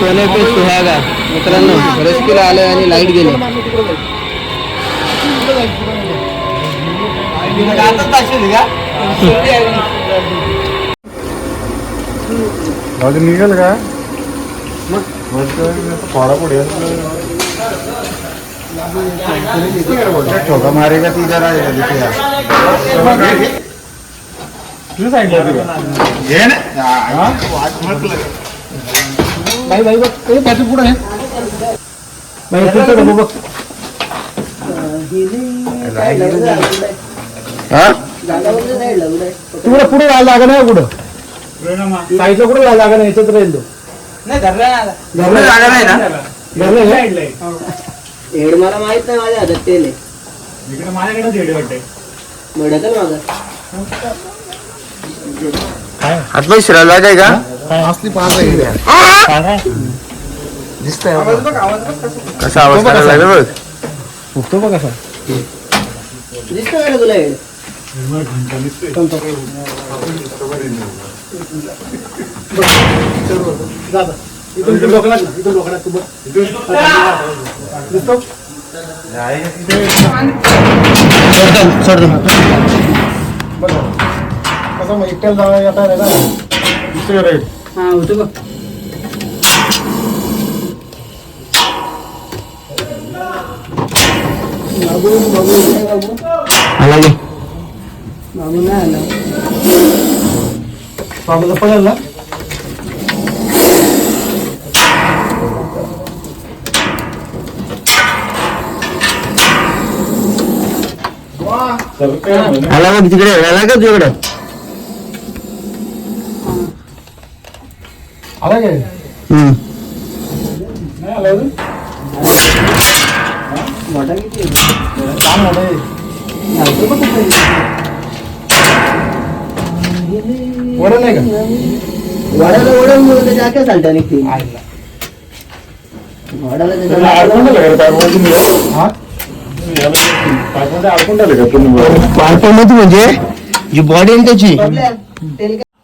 सोने पे सुहागा. मित्रांनो रेस्क्यूला आलं आणि लाइट गेले. निघेल का? थोडा पुढे ठोका मारेगा ती जरा तुझ्या सांगितलं बाई बाई बघ ए पाठी पुढे आहे? बाई डबं बघ. जायला नाही कुठं? साईडला कुठे जायला जागा नाही? याच्यात राहील तो. धरलं जागा नाही ना? धरलं हे? हेड मला माहीत नाही माझ्या हातात तेल आहे. इकडे माझ्याकडे झेडे वाटते भडकल माझा आतमध्ये शिरायला आहे का? असली पाच दिसतंय कसा. आवाज करायला लागला बघ. फुटतो बघ कसा दिसतं का रे तुला हेड जा जा. इथून इथून डोकलात ना इथून डोकलात तू बघ. दिसतो? सोड कसं मग एकट्याला जावं येता ना दुसरे राईट हा होतो बघ. बाबू बाबू आला गे बाबू नाही आला. बाबूला पडेल ना? आला बघ तिकडे? आला का तुझ्याकडे मोठा आहे. वडा नाही का वडाला वडा म्हणून त्याच्या आख्या निघते आईला. वडाला त्याच्या हा? म्हणजे? जी बॉडी आहे ना त्याची?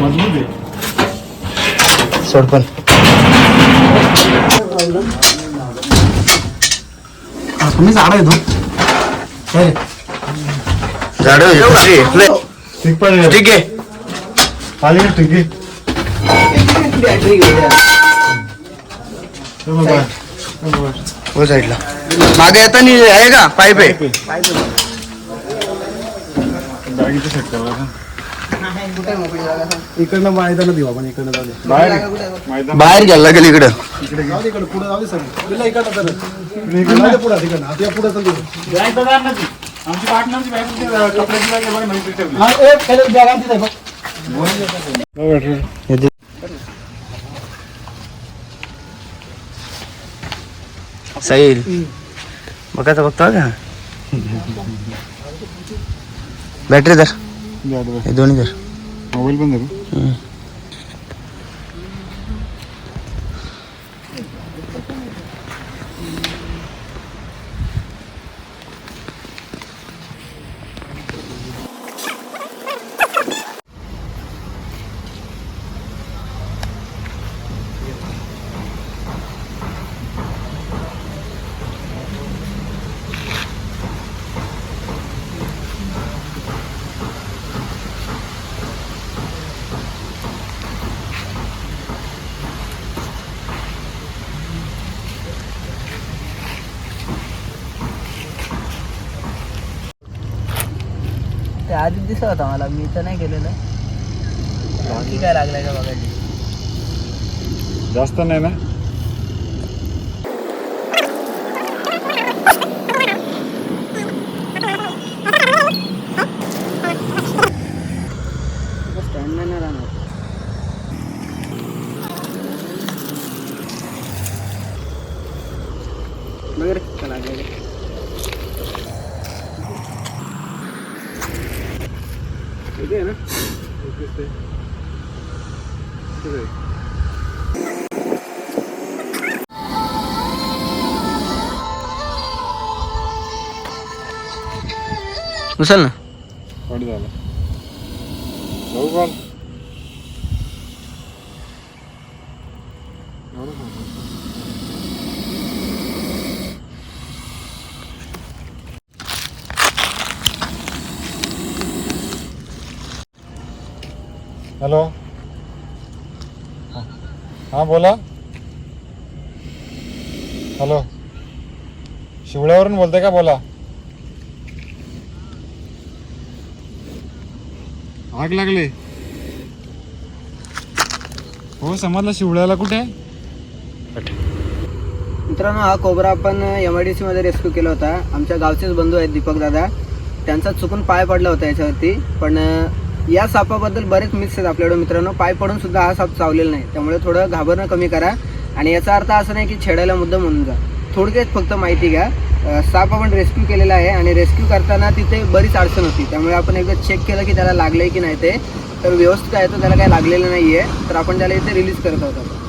मजबूत आहे सोड पण मी झाडा येतो? झाड ठीक पण ठीक आहे. आली ठीक आहे. बाय हो साईडला. मागे येताना आहे का? पाईप आहे? इकडनं मैदानात देऊ आपण इकडनं जाऊ दे बाहेर. आहे. मैदान. बाहेर घ्यायला लागेल इकडं. इकडे जाऊ दे इकडे पुढे जाऊ दे सर बिल्ला इकडनं तर इकडे पुढे तिकडनं. आता या पुढे चल देऊ बॅग तर आणणार ती. आमची पार्टनरची बॅग होती, अं, कपड्याची बॅग आहे बघा, नवीन ठेवली. हा ए पहिले बॅग आमची आहे. बघ भेटलं. साईल बघायचं बघतो का? बॅटरी धर. हे दोन्ही धर. मोबाईल पण धरू. ते आधीच दिसत होता मला. मी तर नाही केलेलं बाकी काय लागलाय का बघायला? जास्त नाही ना? इथे आहे ना इथेच ते. इथेच आहे. उचल ना कट झालं जाऊ कॉल हॅलो. हां बोला. हॅलो. शिवड्यावरून बोलते का? बोला. आग लागले. हो समजलं शिवड्याला कुठे? मित्रांनो हा कोबरा आपण एम आय डी सी मध्ये रेस्क्यू केला होता. आमच्या गावचेच बंधू आहेत दीपक दादा. त्यांचा चुकून पाय पडला होता याच्यावरती. पण या सापाबद्दल बरेच मिथ्स आहेत आपल्याकडे मित्रांनो. पाय पडून सुद्धा हा साप चावलेला नाही. त्यामुळे थोडं घाबरणं कमी करा. आणि याचा अर्थ असा नाही की छेडायला मुद्दा म्हणून जा. थोडक्यात फक्त माहिती घ्या. साप आपण रेस्क्यू केलेला आहे आणि रेस्क्यू करताना तिथे बरीच अडचण होती. त्यामुळे आपण एकदा चेक केलं की त्याला लागलं आहे की नाही ते. तर व्यवस्थित आहे तर त्याला काही लागलेलं नाही आहे तर आपण त्याला इथे रिलीज करत आहोत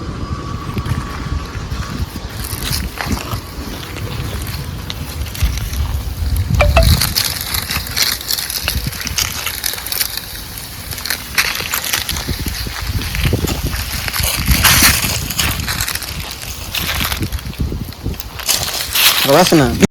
आता. बस ना